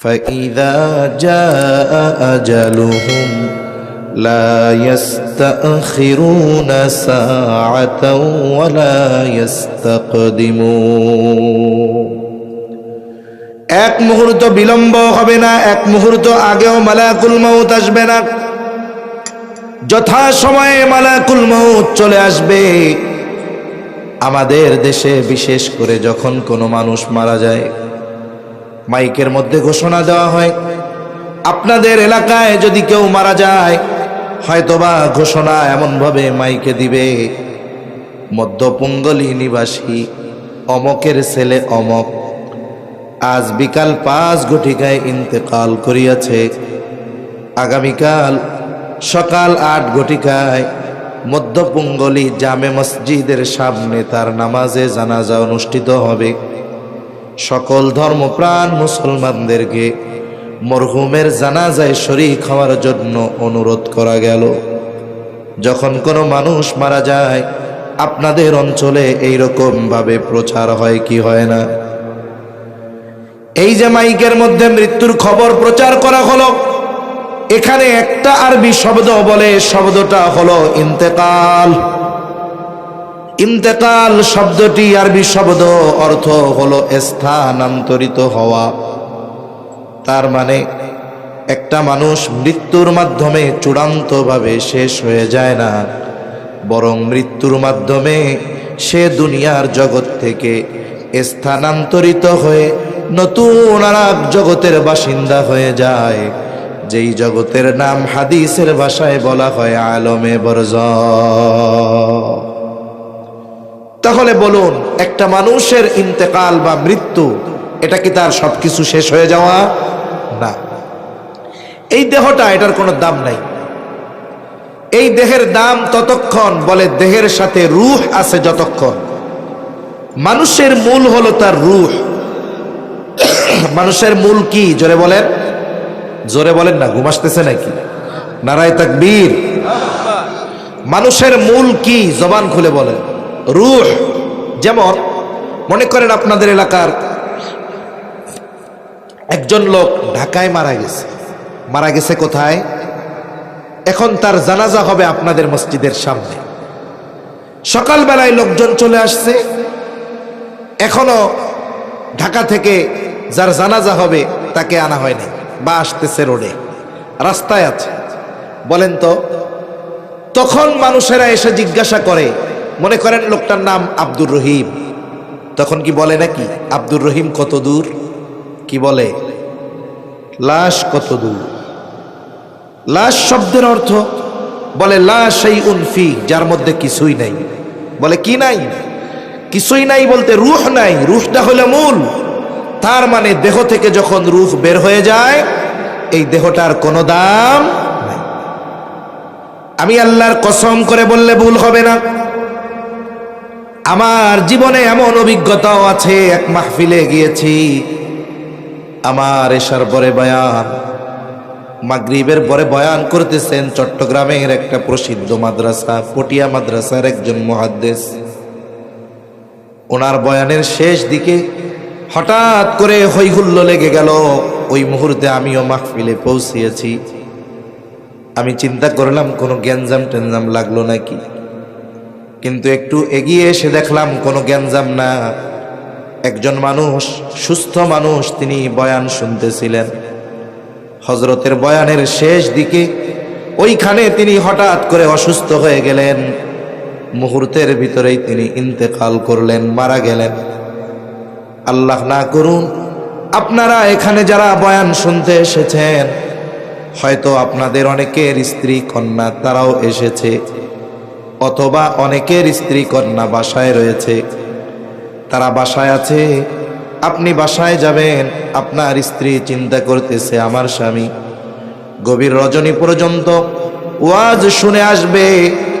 فإذا جاء أجلهم لا يستأخرون ساعة ولا يستقدمون এক মুহূর্ত বিলম্ব হবে না এক মুহূর্ত আগেও মালাকুল মৌত আসবে না যথা সময়ে মালাকুল মৌত চলে আসবে আমাদের দেশে বিশেষ করে যখন কোনো মানুষ মারা যায় মাইকের মধ্যে ঘোষণা দেওয়া হয়। আপনাদের এলাকায় যদি কেউ মারা যায়, হয়তোবা ঘোষণা এমনভাবে মাইকে দিবে, মধ্যপঙ্গলী নিবাসী, অমকের ছেলে অমক, আজ বিকাল পাঁচ ঘটিকায় ইন্তেকাল করিয়াছে। আগামীকাল সকাল আট ঘটিকায় মধ্যপঙ্গলী জামে মসজিদের সামনে তার নামাজে জানাজা অনুষ্ঠিত হবে। সকল ধর্মপ্রাণ মুসলমানদেরকে মরহুমের জানাজায় শরিক হওয়ার জন্য অনুরোধ করা গেল। যখন কোনো মানুষ মারা যায়, আপনাদের অঞ্চলে এইরকম ভাবে প্রচার হয় কি হয় না? এই যে মাইকের মধ্যে মৃত্যুর খবর প্রচার করা হলো, এখানে একটা আরবি শব্দ বলে শব্দটা হলো ইন্তেকাল। ইন্তেকাল শব্দটি আরবি শব্দ, অর্থ হলো স্থানান্তরিত হওয়া। তার মানে একটা মানুষ মৃত্যুর মাধ্যমে চূড়ান্তভাবে শেষ হয়ে যায় না, বরং মৃত্যুর মাধ্যমে সে দুনিয়ার জগৎ থেকে স্থানান্তরিত হয়ে নতুন আর জগতের বাসিন্দা হয়ে যায়, যেই জগতের নাম হাদিসের ভাষায় বলা হয় আলমে বরজ। তাহলে বলুন, একটা মানুষের ইন্তেকাল বা মৃত্যু, এটা কি তার সবকিছু শেষ হয়ে যাওয়া? না। এই দেহটা এটার কোনো দাম নাই। এই দেহের দাম ততক্ষণ বলে দেহের সাথে রুহ আছে যতক্ষণ। মানুষের মূল হলো তার রুহ। মানুষের মূল কি? জোরে বলেন। জোরে বলেন না ঘুমাসতেছে নাকি? নারায় তাকবীর। মানুষের মূল কি? জবান খুলে বলেন। রুহ, যেমন মনে করেন আপনাদের এলাকার একজন লোক ঢাকায় মারা গেছে। মারা গেছে কোথায়? এখন তার জানাজা হবে আপনাদের মসজিদের সামনে। সকালবেলায় লোকজন চলে আসছে। এখনও ঢাকা থেকে যার জানাজা হবে তাকে আনা হয়নি বা আসতেছে রোডে। রাস্তায় আছে। বলেন তো, তখন মানুষেরা এসে জিজ্ঞাসা করে মনে করেন লোকটার নাম আব্দুর রহিম। তখন কি বলে নাকি? আব্দুর রহিম কত দূর? কি বলে? লাশ কত দূর? লাশ শব্দের অর্থ বলে লাশ এই উনফি যার মধ্যে কিছুই নাই। বলে, কি নাই? কিছুই নাই বলতে রুহ নাই। রুহটা হলো মূল। তার মানে দেহ থেকে যখন রুহ বের হয়ে যায়, এই দেহটার কোনো দাম আমি আল্লাহর কসম করে বললে ভুল হবে না। আমার জীবনে এমন অভিজ্ঞতাও আছে, এক মাহফিলে গিয়েছি। আমার এসার পরে বয়ান, মাগরিবের পরে বয়ান করতেছেন চট্টগ্রামের একটা প্রসিদ্ধ মাদ্রাসা, পটিয়া মাদ্রাসার একজন মহাদ্দেশ। ওনার বয়ানের শেষ দিকে হঠাৎ করে হৈহুল্য লেগে গেল। ওই মুহূর্তে আমিও মাহফিলে পৌঁছিয়েছি। আমি চিন্তা করলাম, কোনো গ্যাঞ্জাম টেনজাম লাগল নাকি? কিন্তু একটু এগিয়ে এসে দেখলাম কোনো গ্যাঞ্জাম না। একজন মানুষ, সুস্থ মানুষ তিনি বয়ান শুনতেছিলেন। হজরতের বয়ানের শেষ দিকে ওইখানে তিনি হঠাৎ করে অসুস্থ হয়ে গেলেন। মুহূর্তের ভিতরেই তিনি ইন্তেকাল করলেন, মারা গেলেন। আল্লাহ না করুন, আপনারা এখানে যারা বয়ান শুনতে এসেছেন, হয়তো আপনাদের অনেকের স্ত্রী, কন্যা, তারাও এসেছে। অথবা অনেকের স্ত্রী কন্যা বাসায় রয়েছে। তারা বাসায় আছে। আপনি বাসায় যাবেন, আপনার স্ত্রী চিন্তা করতেছে, আমার স্বামী গভীর রজনী পর্যন্ত ওয়াজ শুনে আসবে,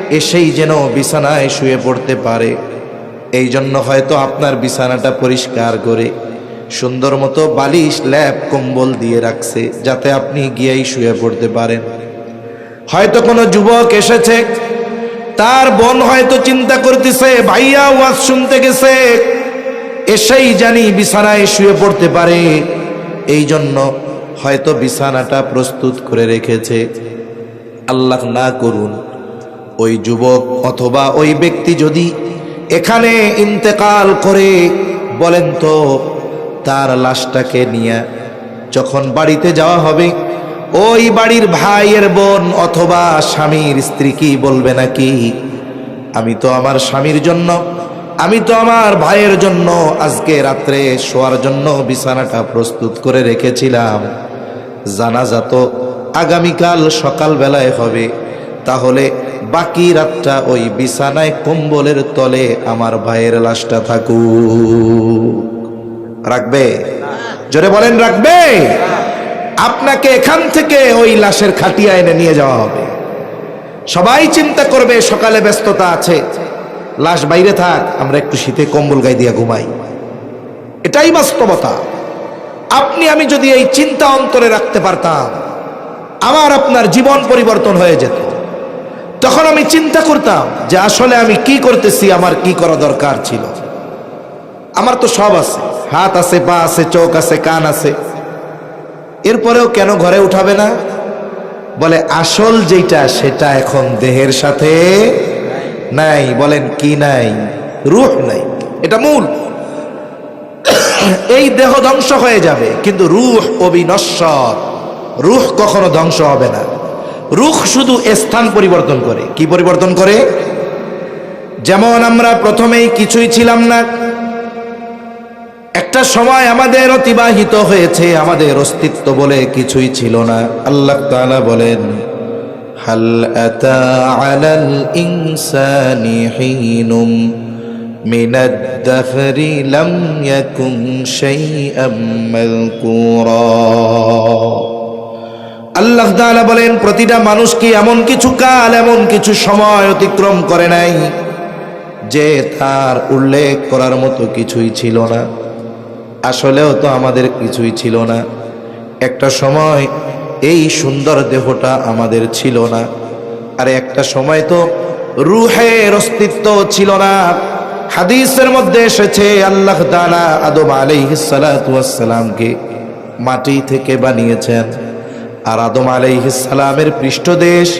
এসেই যেন বিছানায় শুয়ে পড়তে পারে। এই জন্য হয়তো আপনার বিছানাটা পরিষ্কার করে সুন্দর মতো বালিশ, ল্যাপ, কম্বল দিয়ে রাখছে, যাতে আপনি গিয়েই শুয়ে পড়তে পারেন। হয়তো কোনো যুবক এসেছে তার বোন হয়তো চিন্তা করতেছে, ভাইয়া, ওয়াজ শুনতে গেছে। এসেই জানি বিছানায় শুয়ে পড়তে পারে। এই জন্য হয়তো বিছানাটা প্রস্তুত করে রেখেছে। আল্লাহ না করুন, ওই যুবক অথবা ওই ব্যক্তি যদি এখানে ইন্তেকাল করে, বলেন তো, তার লাশটাকে নিয়ে যখন বাড়িতে যাওয়া হবে ওই বাড়ির ভাইয়ের বোন অথবা স্বামীর স্ত্রী কি বলবে নাকি? আমি তো আমার স্বামীর জন্য, আমি তো আমার ভাইয়ের জন্য আজকে রাত্রে শোয়ার জন্য বিছানাটা প্রস্তুত করে রেখেছিলাম। জানাজা তো আগামীকাল সকালবেলায় হবে, তাহলে বাকি রাতটা ওই বিছানায় কম্বলের তলে আমার ভাইয়ের লাশটা থাকুক। রাখবে? জোরে বলেন, রাখবে? আপনাকে এখান থেকে ওই লাশের খাটিয়া এনে নিয়ে যাওয়া হবে। সবাই চিন্তা করবে, সকালে ব্যস্ততা আছে। লাশ বাইরে থাক, আমরা একটু শীতে কম্বল গায়ে দিয়ে ঘুমাই। এটাই বাস্তবতা। আপনি, আমি যদি এই চিন্তা অন্তরে রাখতে পারতাম, আমার আপনার জীবন পরিবর্তন হয়ে যেত। তখন আমি চিন্তা করতাম যে আসলে আমি কি করতেছি, আমার কি করা দরকার ছিল। আমার তো সব আছে। হাত আছে, পা আছে, চোখ আছে, কান আছে। এরপরেও কেন ঘরে উঠাবে না? বলে, আসল যেটা সেটা এখন দেহের সাথে নাই। বলেন, কি নাই? রুহ নাই। এটা মূল। এই দেহ ধ্বংস হয়ে যাবে, কিন্তু রুহ অবিনশ্বর। রুহ কখনো ধ্বংস হবে না। রুখ শুধু স্থান পরিবর্তন করে। কি পরিবর্তন করে? যেমন আমরা প্রথমেই কিছুই ছিলাম না একটা সময় আমাদের অতিবাহিত হয়েছে, আমাদের অস্তিত্ব বলে কিছুই ছিল না। আল্লাহ তাআলা বলেন, হাল আতা আলাল ইনসানি হিনুম মিনাদ দাফরি লাম ইয়াকুম শাইআম আল্লাহ তাআলা বলেন, প্রতিটা মানুষ কি এমন কিছু কাল, এমন কিছু সময় অতিক্রম করে নাই, যে তার উল্লেখ করার মতো কিছুই ছিল না? আসলেও তো আমাদের কিছুই ছিল না। একটা সময় এই সুন্দর দেহটা আমাদের ছিল না। আর একটা সময় তো রুহের অস্তিত্ব ছিল না। হাদিসের মধ্যে এসেছে, আল্লাহ তাআলা আদম আলাইহিস সালাতু ওয়াস সালামকে মাটি থেকে বানিয়েছেন। আর আদম আলাইহিসালামের পৃষ্ঠদেশ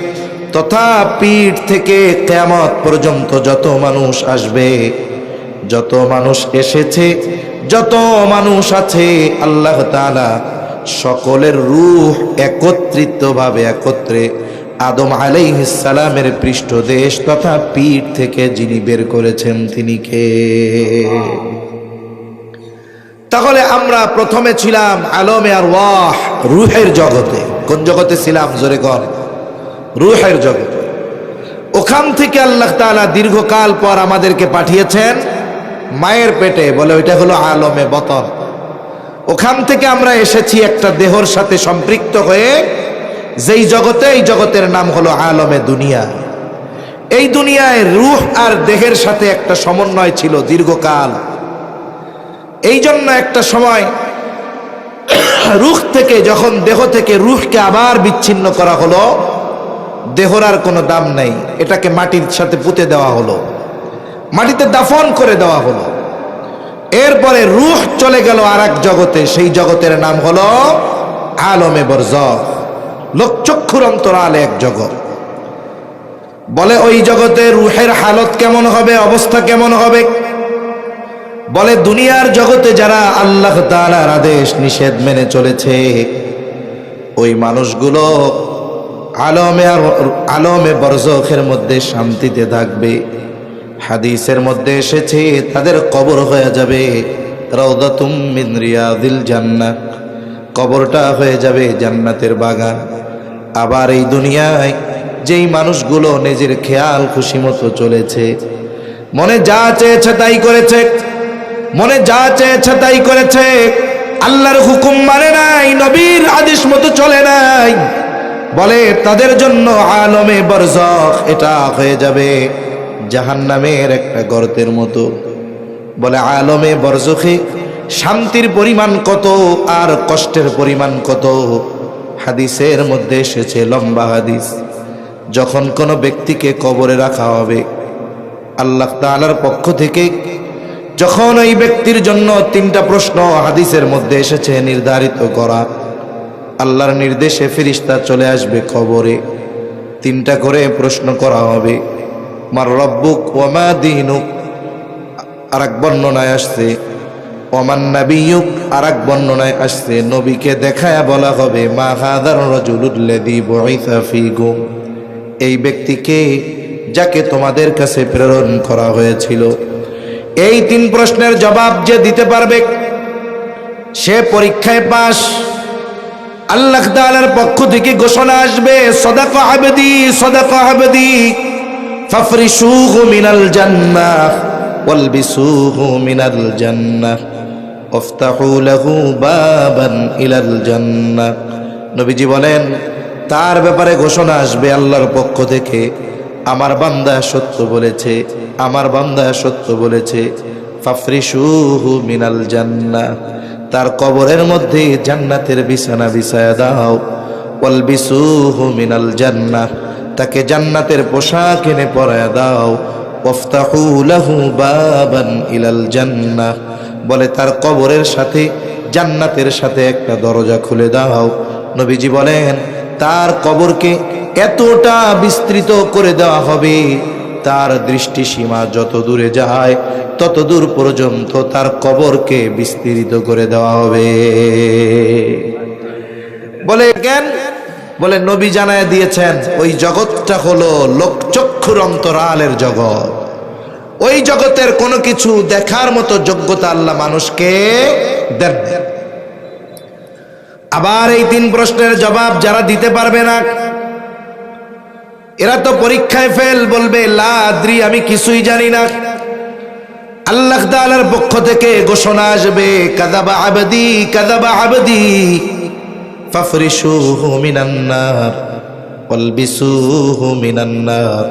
তথা পিঠ থেকে কেয়ামত পর্যন্ত যত মানুষ আসবে, যত মানুষ এসেছে যত মানুষ আছে, আল্লাহ তাআলা সকলের রূহ একত্রিতভাবে একত্রে আদম আলাইহিসালামের পৃষ্ঠদেশ তথা পিঠ থেকে যিনি বের করেছেন, তিনি কে? তাহলে আমরা প্রথমে ছিলাম আলমে আর ওয়াহ, রুহের জগতে। কোন জগতে ছিলাম, জোরে কর রুহের জগতে। ওখান থেকে আল্লাহ তাআলা দীর্ঘকাল পর আমাদেরকে পাঠিয়েছেন। মায়ের পেটে বলে, ওইটা হলো আলমে বতন ওখান থেকে আমরা এসেছি একটা দেহর সাথে সম্পৃক্ত হয়ে, যেই জগতে, এই জগতের নাম হলো আলমে দুনিয়া। এই দুনিয়ায় রুহ আর দেহের সাথে একটা সমন্বয় ছিল দীর্ঘকাল। এই জন্য একটা সময় রুখ থেকে, যখন দেহ থেকে রুহকে আবার বিচ্ছিন্ন করা হলো, দেহর আর কোনো দাম নেই। এটাকে মাটির সাথে পুঁতে দেওয়া হলো। মাটিতে দাফন করে দেওয়া হলো। এরপরে রুহ চলে গেল আর এক জগতে, সেই জগতের নাম হলো আলমে বরজ লোকচক্ষুর অন্তরাল এক জগৎ। বলে, ওই জগতে রুহের হালত কেমন হবে, অবস্থা কেমন হবে? বলে, দুনিয়ার জগতে যারা আল্লাহ তাআলার আদেশ, নিষেধ মেনে চলেছে, ওই মানুষগুলো আলমে আলমে বরজখের মধ্যে শান্তিতে থাকবে। হাদিসের মধ্যে এসেছে, তাদের কবর হয়ে যাবে রওদাতুম মিন রিয়াদিল জান্নাত কবরটা হয়ে যাবে জান্নাতের বাগান। আবার এই দুনিয়ায় যেই মানুষগুলো নিজের খেয়াল, খুশি মতো চলেছে, মনে যা চেয়েছে তাই করেছে, মনে যা চেয়েছে তাই করেছে, আল্লাহর হুকুম মানে নাই, নবীর আদেশ মতো চলে নাই। বলে তাদের জন্য আলমে বরজখ এটা হয়ে যাবে। জাহান্নামের একটা গর্তের মতো। বলে, আলমে বরজখে শান্তির পরিমাণ কত আর কষ্টের পরিমাণ কত? হাদিসের মধ্যে এসেছে লম্বা হাদিস। যখন কোনো ব্যক্তিকে কবরে রাখা হবে, আল্লাহ তাআলার পক্ষ থেকে যখন ওই ব্যক্তির জন্য তিনটা প্রশ্ন হাদিসের মধ্যে এসেছে নির্ধারিত করা, আল্লাহর নির্দেশে ফিরিস্তা চলে আসবে খবরে তিনটা করে প্রশ্ন করা হবে। মার রব্বুক ওমা দিনুক? আর এক বর্ণনায় আসছে ওমান নাবিয়ুক? আর এক বর্ণনায় আসছে, নবীকে দেখায় বলা হবে, মা হাদার রজুলুল্লাদি বইসা ফিগুম এই ব্যক্তিকে যাকে তোমাদের কাছে প্রেরণ করা হয়েছিল। এই তিন প্রশ্নের জবাব যে দিতে পারবে, সে পরীক্ষায় পাশ। আল্লাহ পক্ষ থেকে ঘোষণা আসবে, সদাক আবেদি সদাক আবেদি। বাবান ইলাল নবীজি বলেন, তার ব্যাপারে ঘোষণা আসবে আল্লাহর পক্ষ থেকে। আমার বান্দা সত্য বলেছে, আমার বান্দা সত্য বলেছে, ফাফরিশুহু মিনাল জান্নাহ। তার কবরের মধ্যে জান্নাতের বিছানা বিছায়া দাও, ওয়ালবিসুহু মিনাল জান্নাহ। তাকে জান্নাতের পোশাক এনে পরায়া দাও। বাবান ইলাল বলে, তার কবরের সাথে, জান্নাতের সাথে একটা দরজা খুলে দাও। নবীজি বলেন, তার কবরকে এতটা বিস্তৃত করে দেওয়া হবে, তার দৃষ্টিসীমা যত দূরে যায়, তত দূর পর্যন্ত তার কবরকে বিস্তৃত করে দেওয়া হবে। বলে, জ্ঞান বলে, নবী জানায় দিয়েছেন, ওই জগৎটা হলো লোকচক্ষুর অন্তরালের জগৎ। ওই জগতের কোনো কিছু দেখার মতো যোগ্যতা আল্লাহ মানুষকে দেন আবার এই তিন প্রশ্নের জবাব যারা দিতে পারবে না, এরা তো পরীক্ষায় ফেল বলবে লাদ্রি আমি কিছুই জানি না। আল্লাহ তাআলার পক্ষ থেকে ঘোষণা আসবে, কাদাবা আবদি কাদাবা আবদি। ফাফরিশুহু মিনান নার ওয়ালবিসুহু মিনান নার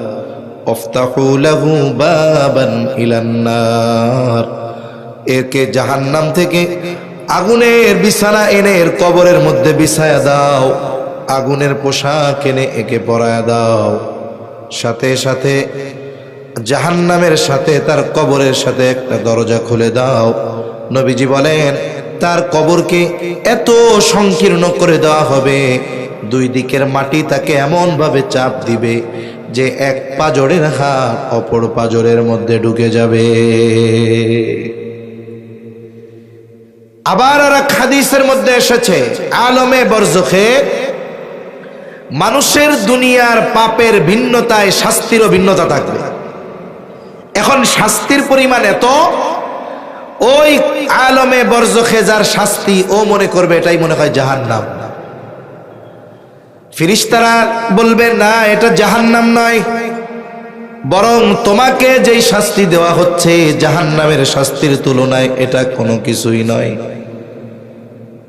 ওয়াফতাহু লাহু বাবান ইলান একে জাহান্নাম থেকে আগুনের বিছানা এনে এর কবরের মধ্যে বিছায়া দাও। আগুনের পোশাক এনে একে পরায়া দাও। সাথে সাথে জাহান্নামের সাথে তার কবরের সাথে একটা দরজা খুলে দাও। নবীজি বলেন তার কবরকে এত সংকীর্ণ করে দেওয়া হবে, দুই দিকের মাটি তাকে এমন ভাবে চাপ দিবে যে এক পাজরের হাত অপর পাজরের মধ্যে ঢুকে যাবে। আবার আর হাদিসের মধ্যে এসেছে, আলমে বরজখে, মানুষের দুনিয়ার পাপের ভিন্নতায় শাস্তিরও ভিন্নতা থাকবে। এখন শাস্তির পরিমাণ এত ওই আলমে বরজখে যার শাস্তি ও মনে করবে, এটাই মনে হয় জাহান নাম ফিরিস্তারা বলবে, না, এটা জাহান্নাম নয়। বরং তোমাকে যেই শাস্তি দেওয়া হচ্ছে, জাহান্নামের শাস্তির তুলনায় এটা কোনো কিছুই নয়।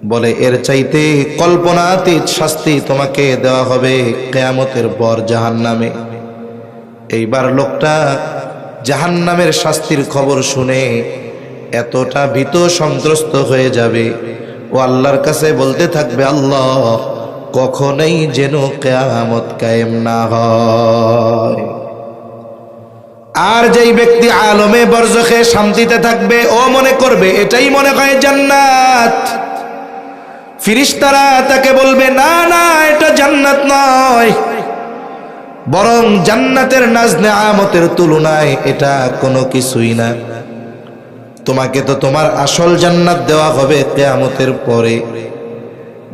বলে, এর চাইতে কল্পনাতীত শাস্তি তোমাকে দেওয়া হবে কেয়ামতের পর জাহান্নামে। এইবার লোকটা জাহান্নামের শাস্তির খবর শুনে এতটা ভীত সন্ত্রস্ত হয়ে যাবে। ও আল্লাহর কাছে বলতে থাকবে, আল্লাহ, কখনোই যেন কেয়ামত কায়েম না হয়। আর যেই ব্যক্তি আলমে বরজখে শান্তিতে থাকবে, ও মনে করবে, এটাই মনে হয় জান্নাত। ফিরিস্তারা তাকে বলবে, না না, এটা জান্নাত নয়। বরং জান্নাতের নাজনে আমতের তুলনায় এটা কোনো কিছুই না। তোমাকে তো তোমার আসল জান্নাত দেওয়া হবে কেয়ামতের পরে।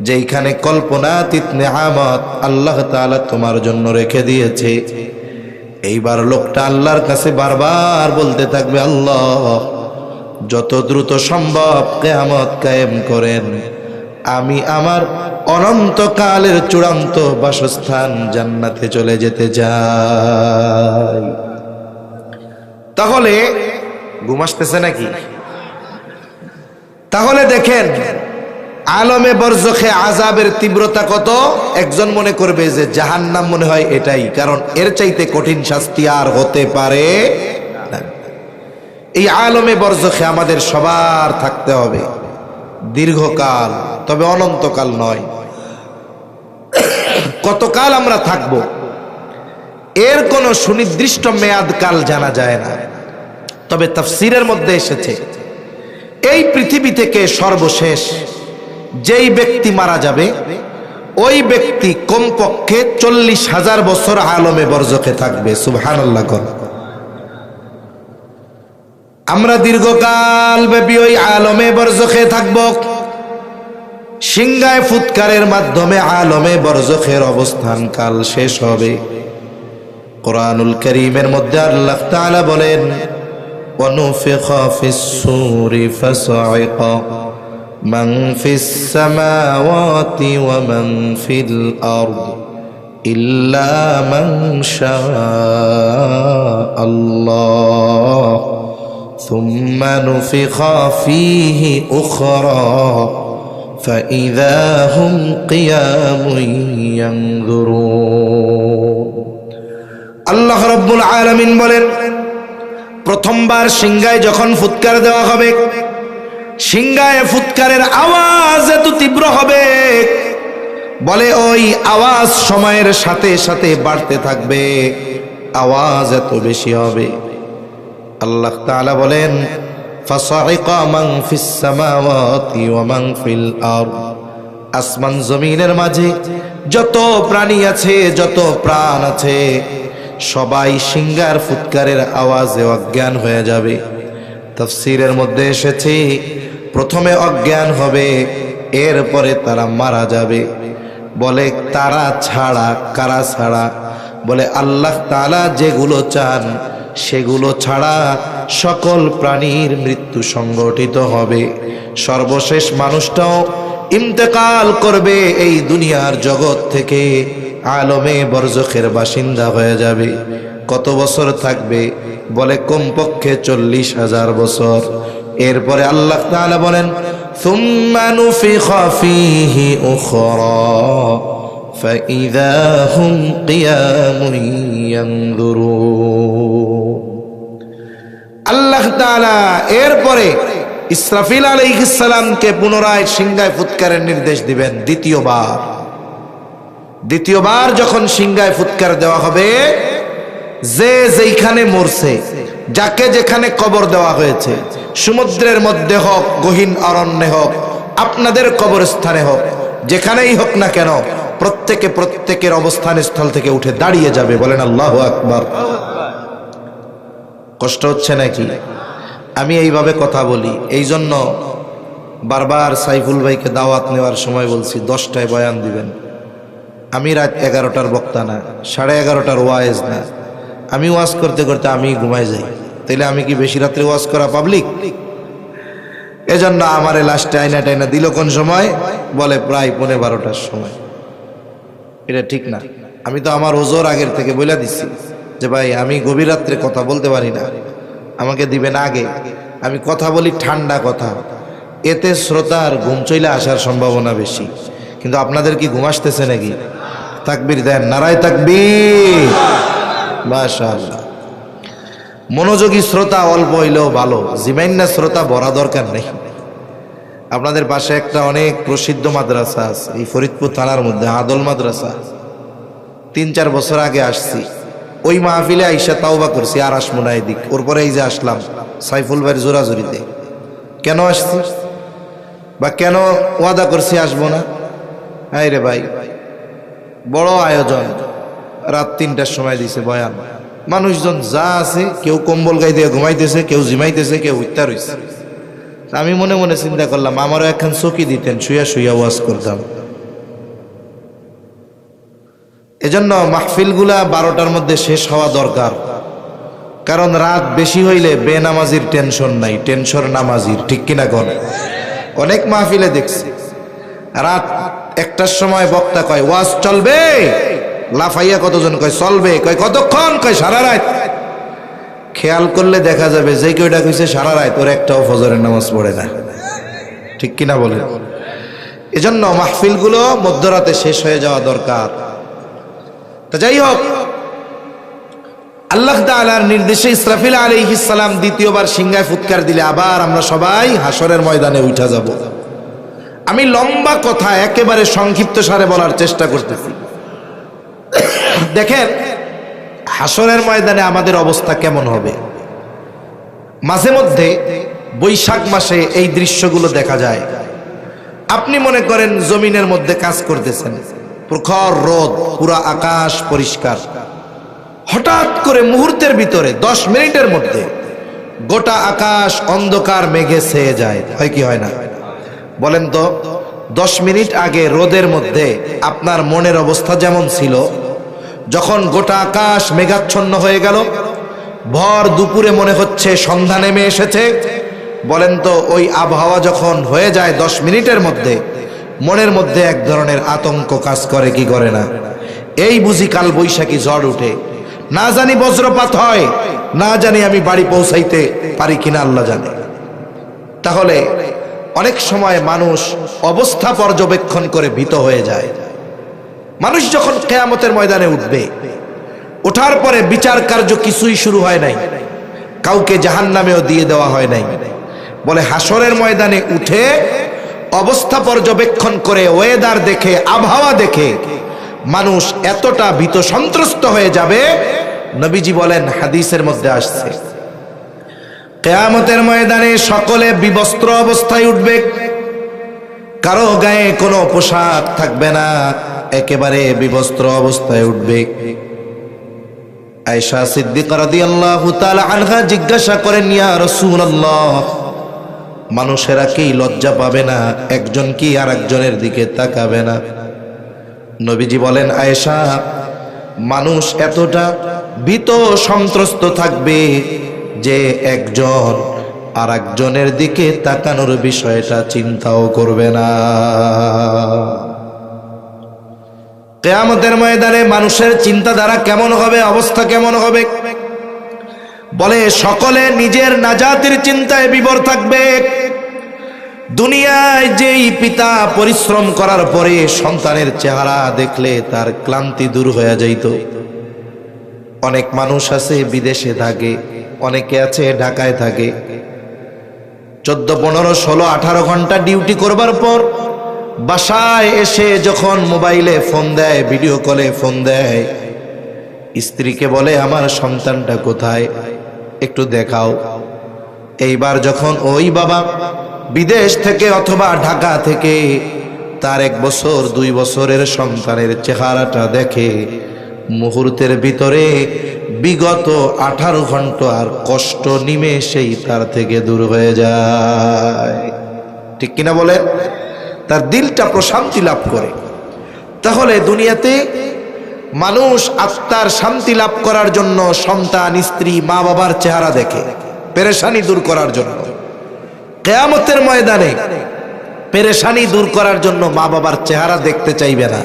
যেইখানে কল্পনাতীত নেহামত আল্লাহ তাআলা তোমার জন্য রেখে দিয়েছে। এইবার লোকটা আল্লাহর কাছে বারবার বলতে থাকবে, আল্লাহ, যত দ্রুত সম্ভব কেয়ামত কায়েম করেন। আমি আমার অনন্তকালের চূড়ান্ত বাসস্থান জান্নাতে চলে যেতে যাই তাহলে ঘুম আসতেছে নাকি? তাহলে দেখেন, আলমে বরজখে আজাবের তীব্রতা কত? একজন মনে করবে যে জাহান্নাম মনে হয় এটাই, কারণ এর চাইতে কঠিন শাস্তি আর হতে পারে এই আলমে বরজখে আমাদের সবার থাকতে হবে। দীর্ঘকাল, তবে অনন্তকাল নয়। কতকাল আমরা থাকব? এর কোনো সুনির্দিষ্ট মেয়াদ কাল জানা যায় না। তবে তাফসিরের মধ্যে এসেছে, এই পৃথিবী থেকে সর্বশেষ যেই ব্যক্তি মারা যাবে, ওই ব্যক্তি কমপক্ষে চল্লিশ হাজার বছর আলমে বর্জকে থাকবে সুবহান আমরা দীর্ঘকাল ব্যাপী ওই আলমে বর্জকে থাকব সিংগায় ফুৎকারের মাধ্যমে আলমে বর্জখের অবস্থান কাল শেষ হবে। কোরআনুল করিমের মধ্যে আল্লাহ বলেন ونفخ في السور فصعق من في السماوات ومن في الأرض إلا من شاء الله. ثم نفخ فيه أخرى فإذا هم قيام ينظرون. الله رب العالمين بلن প্রথমবার সিংগায় যখন ফুৎকার দেওয়া হবে সিংগায় ফুৎকারের আওয়াজ এত তীব্র হবে, বলে ওই আওয়াজ সময়ের সাথে সাথে বাড়তে থাকবে, আওয়াজ এত বেশি হবে। আল্লাহ তাআলা বলেন মান মান আসমান জমিনের মাঝে যত প্রাণী আছে, যত প্রাণ আছে সবাই সিঙ্গার ফুৎকারের আওয়াজে অজ্ঞান হয়ে যাবে। তফসিরের মধ্যে এসেছে, প্রথমে অজ্ঞান হবে, এরপরে তারা মারা যাবে। বলে, তারা ছাড়া, কারা ছাড়া? বলে, আল্লাহ তালা যেগুলো চান, সেগুলো ছাড়া সকল প্রাণীর মৃত্যু সংগঠিত হবে। সর্বশেষ মানুষটাও ইন্তেকাল করবে এই দুনিয়ার জগৎ থেকে। আলমে বরজখের বাসিন্দা হয়ে যাবে। কত বছর থাকবে? বলে কমপক্ষে চল্লিশ হাজার বছর। এরপরে আল্লাহ বলেন আল্লাহ এরপরে ইসরাফিল আলাইহিস ইসলামকে পুনরায় সিংহায় ফুৎকারের নির্দেশ দিবেন, দ্বিতীয়বার। দ্বিতীয়বার যখন সিংহায় ফুৎকার দেওয়া হবে, যে যেইখানে মরছে, যাকে যেখানে কবর দেওয়া হয়েছে, সমুদ্রের মধ্যে হোক, গহীন অরণ্যে হোক, আপনাদের কবরস্থানে হোক, যেখানেই হোক না কেন, প্রত্যেকে প্রত্যেকের অবস্থান স্থল থেকে উঠে দাঁড়িয়ে যাবে। বলেন আল্লাহ আকবার। কষ্ট হচ্ছে নাকি? আমি এইভাবে কথা বলি। এই জন্য বারবার সাইফুল ভাইকে দাওয়াত নেওয়ার সময় বলছি, দশটায় বয়ান দিবেন। আমি রাত এগারোটার বক্তা না, সাড়ে এগারোটার ওয়াইজ না। আমি ওয়াজ করতে করতে আমি ঘুমাই যাই। তাইলে আমি কি বেশি রাত্রে ওয়াজ করা পাবলিক? এজন্য আমারে লাস্টে আইনা টাইনা দিল কোন সময়? বলে প্রায় পৌনে বারোটার সময়। এটা ঠিক না। আমি তো আমার ওজোর আগের থেকে বলে দিচ্ছি যে ভাই, আমি গভীর রাত্রে কথা বলতে পারি না। আমাকে দিবেন আগে। আমি কথা বলি ঠান্ডা কথা। এতে শ্রোতার ঘুম চইলে আসার সম্ভাবনা বেশি। কিন্তু আপনাদের কি ঘুম আসতেছে নাকি? তাকবির দেন, নারায় তাকবীর। মনোযোগী শ্রোতা অল্প হইলেও ভালো। জিমাইন্না শ্রোতা বড়া দরকার নেই। আপনাদের পাশে একটা অনেক প্রসিদ্ধ মাদ্রাসা আছে, এই ফরিদপুর থানার মধ্যে, আদল মাদ্রাসা। তিন চার বছর আগে আসছি। ওই মাহফিলে আইসা তাওবা করছি, আর আসব না এদিক। ওর পরে এই যে আসলাম, সাইফুল ভাইয়ের জোরাজুরিতে। কেন আসছি? বা কেন ওয়াদা করছি আসব না? হাই রে ভাই। বড় আয়োজন। রাত তিনটার সময় দিছে বয়ান। মানুষজন যা আছে, কেউ কম্বল গাই দিয়ে ঘুমাইতেছে, কেউ জিমাইতেছে, কেউ হইছে। তা আমি মনে মনে চিন্তা করলাম, আমারও একখান চকি দিতেন শুয়া শুয়া ওয়াজ করতাম। এজন্য মাহফিলগুলা বারোটার মধ্যে শেষ হওয়া দরকার। কারণ রাত বেশি হইলে বেনামাজির টেনশন নাই, টেনশন নামাজির, ঠিক কিনা কর অনেক মাহফিলে দেখছি। রাত একটার সময় বক্তা কয়, ওয়াজ চলবে? লাফাইয়া কতজন কয়, চলবে। কয়, কতক্ষণ? কয়, সারা রাত। খেয়াল করলে দেখা যাবে যে কেউটা কইছে সারা রাত ওর একটাও ফজরের নামাজ পড়ে না। ঠিক কিনা বলে এজন্য মাহফিলগুলো মধ্যরাতে শেষ হয়ে যাওয়া দরকার। তা যাই হোক, আল্লাহ তাআলার নির্দেশে ইসরাফিল আলাইহিস সালাম দ্বিতীয়বার সিংহায় ফুৎকার দিলে আবার আমরা সবাই হাসরের ময়দানে উঠা যাব। আমি লম্বা কথা একেবারে সংক্ষিপ্ত সারে বলার চেষ্টা করতেছি। দেখেন হাসনের ময়দানে আমাদের অবস্থা কেমন হবে? মাঝে মধ্যে বৈশাখ মাসে এই দৃশ্যগুলো দেখা যায়। আপনি মনে করেন জমিনের মধ্যে কাজ করতেছেন। প্রখর রোদ, পুরা আকাশ পরিষ্কার। হঠাৎ করে মুহূর্তের ভিতরে, দশ মিনিটের মধ্যে গোটা আকাশ অন্ধকার মেঘে ছেয়ে যায়। হয় কি হয় না? বলেন তো, দশ মিনিট আগে রোদের মধ্যে আপনার মনের অবস্থা যেমন ছিল, যখন গোটা আকাশ মেঘাচ্ছন্ন হয়ে গেল, ভর দুপুরে মনে হচ্ছে সন্ধ্যা নেমে এসেছে, বলেন তো ওই আবহাওয়া যখন হয়ে যায় দশ মিনিটের মধ্যে, মনের মধ্যে এক ধরনের আতঙ্ক কাজ করে কি করে না। এই বুঝি কাল বৈশাখী ঝড় উঠে। না জানি বজ্রপাত হয়, না জানি আমি বাড়ি পৌঁছাইতে পারি কিনা, আল্লাহ জানে। তাহলে অনেক সময় মানুষ অবস্থা পর্যবেক্ষণ করে ভীত হয়ে যায়। মানুষ যখন কেয়ামতের ময়দানে উঠবে, ওঠার পরে বিচার কার্য কিছুই শুরু হয় নাই। কাউকে জাহান নামেও দিয়ে দেওয়া হয় নাই। বলে হাসরের ময়দানে উঠে অবস্থা পর্যবেক্ষণ করে ওয়েদার দেখে, আবহাওয়া দেখে মানুষ এতটা ভীত সন্ত্রস্ত হয়ে যাবে, নবীজি বলেন, হাদিসের মধ্যে আসছে। কেয়ামতের ময়দানে সকলে বিবস্ত্র অবস্থায় উঠবে। কারও গায়ে কোনো পোশাক থাকবে না, একেবারে বিবস্ত্র অবস্থায় উঠবে। আয়সা সিদ্দিক রাদিয়াল্লাহু তাআলা আনহা জিজ্ঞাসা করেন, ইয়া রাসূলুল্লাহ, মানুষেরা কি লজ্জা পাবে না? একজন কি আর একজনের দিকে তাকাবে না? নবীজি বলেন, আয়েশা, মানুষ এতটা ভীত সন্ত্রস্ত থাকবে যে একজন আর একজনের দিকে তাকানোর বিষয়টা চিন্তাও করবে না। কেয়ামতের ময়দানে মানুষের চিন্তাধারা কেমন হবে, অবস্থা কেমন হবে? বলে সকলে নিজের নাজাতির চিন্তায় বিবর থাকবে। দুনিয়ায় যেই পিতা পরিশ্রম করার পরে সন্তানের চেহারা দেখলে তার ক্লান্তি দূর হয়ে যাইত। অনেক মানুষ আছে, বিদেশে থাকে অনেকে আছে, ঢাকায় থাকে। চোদ্দ, পনেরো, ষোলো, আঠারো ঘণ্টা ডিউটি করবার পর বাসায় এসে যখন মোবাইলে ফোন দেয়, ভিডিও কলে ফোন দেয়, স্ত্রীকে বলে, আমার সন্তানটা কোথায়? একটু দেখাও। এইবার যখন ওই বাবা বিদেশ থেকে অথবা ঢাকা থেকে তার এক বছর, দুই বছরের সন্তানের চেহারাটা দেখে মুহূর্তের ভিতরে বিগত আঠারো ঘণ্টা আর কষ্ট নিমেষেই তার থেকে দূর হয়ে যায়। ঠিক কিনা বলেন তার দিলটা প্রশান্তি লাভ করে। তাহলে দুনিয়াতে মানুষ আত্মার শান্তি লাভ করার জন্য সন্তান, স্ত্রী মা বাবার চেহারা দেখে, পেরেশানি দূর করার জন্য। কেয়ামতের ময়দানে পেরেশানি দূর করার জন্য মা বাবার চেহারা দেখতে চাইবে না।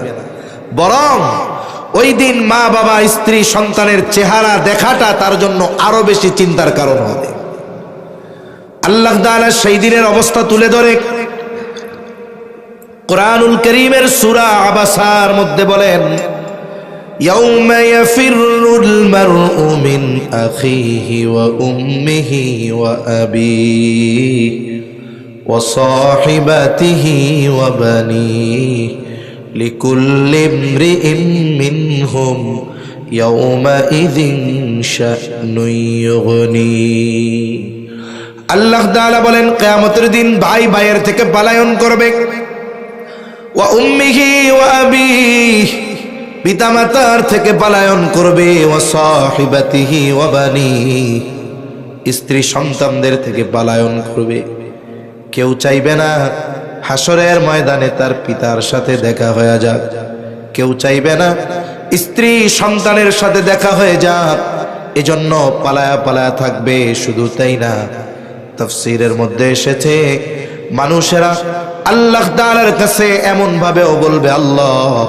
বরং ওই দিন মা বাবা স্ত্রী সন্তানের চেহারা দেখাটা তার জন্য আরো বেশি চিন্তার কারণ হবে আল্লাহ তাআলা সেই দিনের অবস্থা তুলে ধরে কোরআনুল করিমের সুরা আবাসার মধ্যে বলেন يوم يفر المرء من أخيه وأمه وأبيه وصاحبته وبنيه لكل امرئ منهم يومئذ شأن يغنيه আল্লাহ তাআলা বলেন কিয়ামতের দিন ভাই ভাইয়ের থেকে পালায়ন করবে ওয়া উম্মিহি ওয়া আবিহি পিতামাতার থেকে পালায়ন করবে ওয়া সাহিবাতিহি ওয়া বানিহি স্ত্রী সন্তানদের থেকে পালায়ন করবে কেউ চাইবে না হাসরের ময়দানে তার পিতার সাথে দেখা হয়ে যাক। কেউ চাইবে না স্ত্রী সন্তানের সাথে দেখা হয়ে যাক। এজন্য পালায়া পালায়া থাকবে, শুধু তাই না। তফসিরের মধ্যে এসেছে, মানুষেরা আল্লাহ তাআলার কাছে এমন ভাবেও বলবে, আল্লাহ,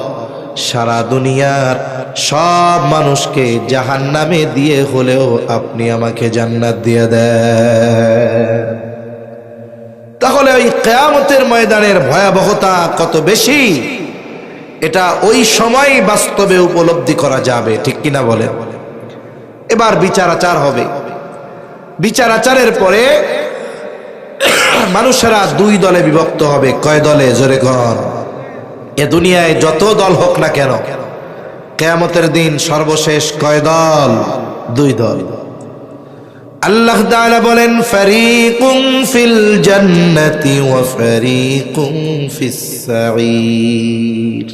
সারা দুনিয়ার সব মানুষকে জাহান নামে দিয়ে হলেও আপনি আমাকে জান্নাত দিয়ে দেন। তাহলে ওই কেয়ামতের ময়দানের ভয়াবহতা কত বেশি? এটা ওই সময় বাস্তবে উপলব্ধি করা যাবে, ঠিক কিনা বলেন? এবার বিচার আচার হবে। বিচার আচারের পরে মানুষেরা দুই দলে বিভক্ত হবে। কয় দলে? জোরে ঘর এ দুনিয়ায় যত দল হোক না কেন, কেয়ামতের দিন সর্বশেষ কয় দল? দুই দল। আল্লাহ তাআলা বলেন, ফারিকুম ফিল জান্নাতি ওয়া ফারিকুম ফিস সাঈর।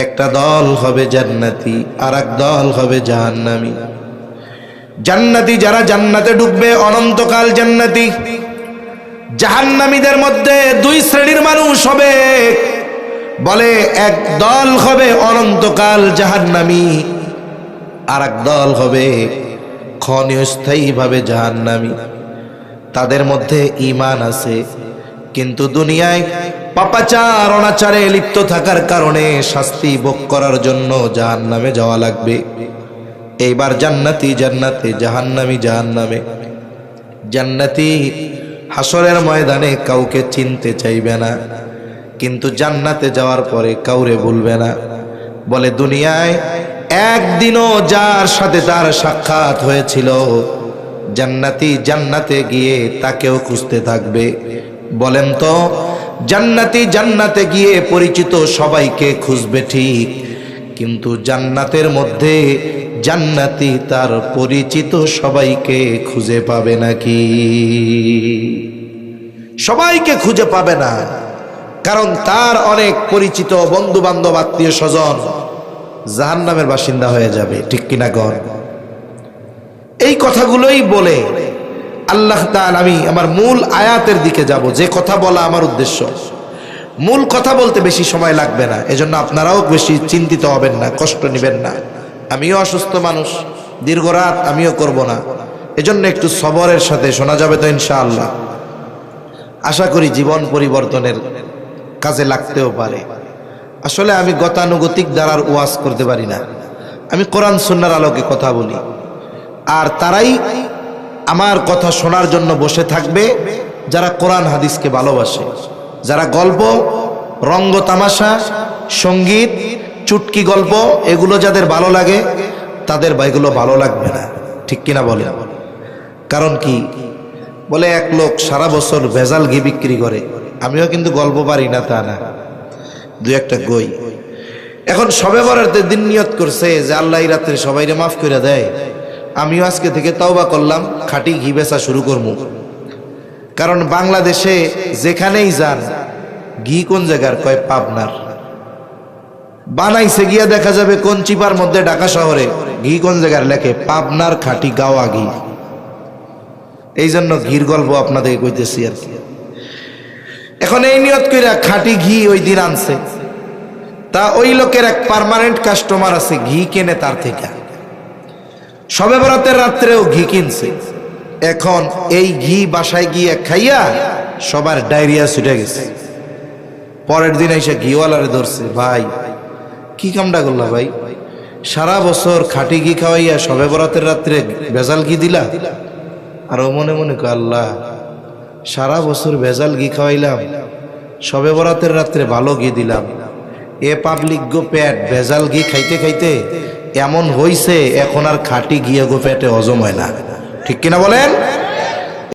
একটা দল হবে জান্নাতি আর এক দল হবে জাহান্নামী। জান্নাতি যারা জান্নাতে ঢুকবে অনন্তকাল জান্নাতি। জাহান্নামীদের মধ্যে দুই শ্রেণির মানুষ হবে। বলে, এক দল হবে অনন্তকাল জাহান্নামী আর এক দল হবে ক্ষণস্থায়ীভাবে জাহান্নামী। তাদের মধ্যে ইমান আছে, কিন্তু দুনিয়ায় পাপাচার, অনাচারে লিপ্ত থাকার কারণে শাস্তি ভোগ করার জন্য জাহান্নামে যাওয়া লাগবে। এইবার জান্নাতি জান্নাতে, জাহান্নামি জাহান্নামে। জান্নাতি হাসরের ময়দানে কাউকে চিনতে চাইবে না, কিন্তু জান্নাতে যাওয়ার পরে কাউরে ভুলবে না। বলে, দুনিয়ায় একদিনও যার সাথে তার সাক্ষাৎ হয়েছিল, জান্নাতি জান্নাতে গিয়ে তাকেও খুঁজতে থাকবে। বলেন তো, জান্নাতি জান্নাতে গিয়ে পরিচিত সবাইকে খুঁজবে ঠিক, কিন্তু জান্নাতের মধ্যে জান্নাতি তার পরিচিত সবাইকে খুঁজে পাবে নাকি? সবাইকে খুঁজে পাবে না, কারণ তার অনেক পরিচিত বন্ধু বান্ধব আত্মীয় স্বজন জাহান নামের বাসিন্দা হয়ে যাবে। ঠিক কিনা গর এই কথাগুলোই বলে আল্লাহ তাআলা, আমি আমার মূল আয়াতের দিকে যাব। যে কথা বলা আমার উদ্দেশ্য। মূল কথা বলতে বেশি সময় লাগবে না। এজন্য আপনারাও বেশি চিন্তিত হবেন না, কষ্ট নেবেন না। আমিও অসুস্থ মানুষ, দীর্ঘ রাত আমিও করব না। এজন্য একটু সবরের সাথে শোনা যাবে তো ইনশাআল্লাহ। আশা করি জীবন পরিবর্তনের কাজে লাগতেও পারে। আসলে আমি গতানুগতিক দ্বারার ওয়াজ করতে পারি না। আমি কোরআন সুন্নার আলোকে কথা বলি। আর তারাই আমার কথা শোনার জন্য বসে থাকবে, যারা কোরআন হাদিসকে ভালোবাসে। যারা গল্প, রঙ্গ তামাশা, সংগীত, চুটকি গল্প, এগুলো যাদের ভালো লাগে, তাদের বাইগুলো ভালো লাগবে না। ঠিক কিনা বলে কারণ কি? বলে এক লোক সারা বছর ভেজাল ঘি বিক্রি করে। আমিও কিন্তু গল্প পারি না তা না। দু একটা গই। এখন সবে বরাতে দিন নিয়ত করছে যে আল্লাহ এই রাত্রে সবাইরে মাফ করে দেয়। আমিও আজকে থেকে তাওবা করলাম, খাঁটি ঘি বেচা শুরু করব কারণ বাংলাদেশে যেখানেই যান, ঘি কোন জায়গার কয় পাবনার। বানাইছে গিয়া দেখা যাবে কোন চিপার মধ্যে ঢাকা শহরে ঘি কোন জায়গার লেখে পাবনার খাঁটি গাওয়া ঘি। এই জন্য ঘির গল্প আপনাদের কইতেছি আর কি। এখন এই নিয়ত কইরা খাঁটি ঘি ওই দিন আনছে। তা ওই লোকের এক পার্মানেন্ট কাস্টমার আছে, ঘি কেনে তার থেকে। সবে বরাতের রাত্রেও ঘি কিনছে। এখন এই ঘি বাসায় গিয়ে খাইয়া সবার ডায়রিয়া ছুটে গেছে। পরের দিন এসে ঘিওয়ালারে ধরছে, ভাই, কি কামটা করলা ভাই? সারা বছর খাটি ঘি খাওয়াইয়া সবে বরাতের রাত্রে ভেজাল ঘি দিলা? আর ও মনে মনে আল্লাহ সারা বছর ভেজাল ঘি খাওয়াইলাম। সবে বরাতের রাত্রে ভালো ঘি দিলাম। এ পাবলিক গো প্যাট ভেজাল ঘি খাইতে খাইতে এমন হইছে, এখন আর খাটি ঘিয়ে গো প্যাটে হজম হয় না। ঠিক কিনা বলেন?